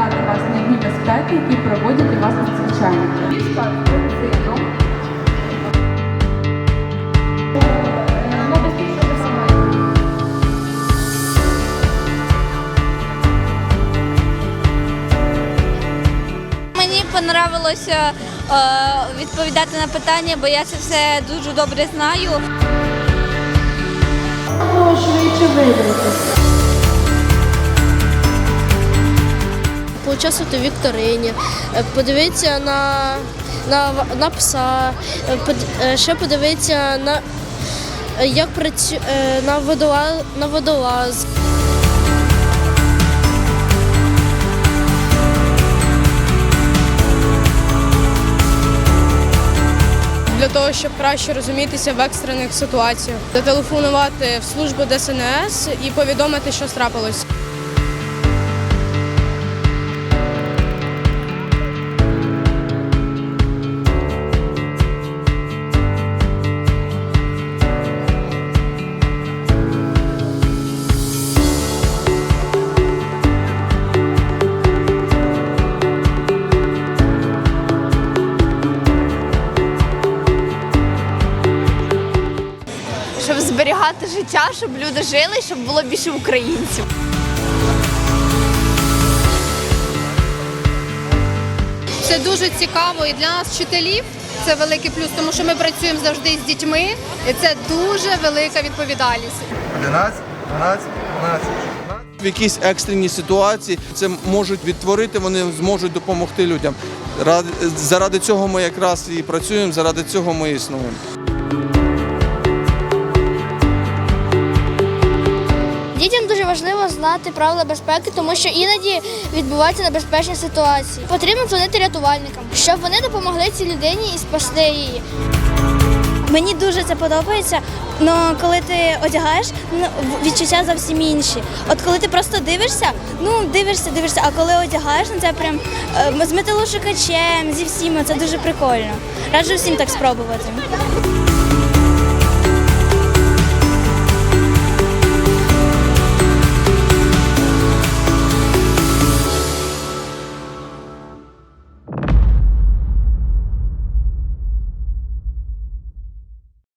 привітати вас на Дні безпеки, які проводять у вас з. Мені понравилося е, відповідати на питання, бо я це все дуже добре знаю. Швидше вибрати. Поучаствувати в вікторині, е, подивитися на, на, на пса, е, е, ще подивитися на як працю, на, водолаз, на водолаз. для того, щоб краще розумітися в екстрених ситуаціях, зателефонувати в службу ДСНС і повідомити, що трапилось. Зберігати життя, щоб люди жили, щоб було більше українців. Це дуже цікаво і для нас, вчителів, це великий плюс, тому що ми працюємо завжди з дітьми, і це дуже велика відповідальність. 11, 12, 12. В якійсь екстреній ситуації це можуть відтворити, вони зможуть допомогти людям. Заради цього ми якраз і працюємо, заради цього ми існуємо. Знати правила безпеки, тому що іноді відбуваються небезпечні ситуації. Потрібно дзвонити рятувальникам, щоб вони допомогли цій людині і спасли її. Мені дуже це подобається, але коли ти одягаєш, ну, відчуття зовсім інші. От коли ти просто дивишся, ну дивишся, дивишся, а коли одягаєш, ну це прям е, з металошукачем, зі всіма, це дуже прикольно. Раджу всім так спробувати.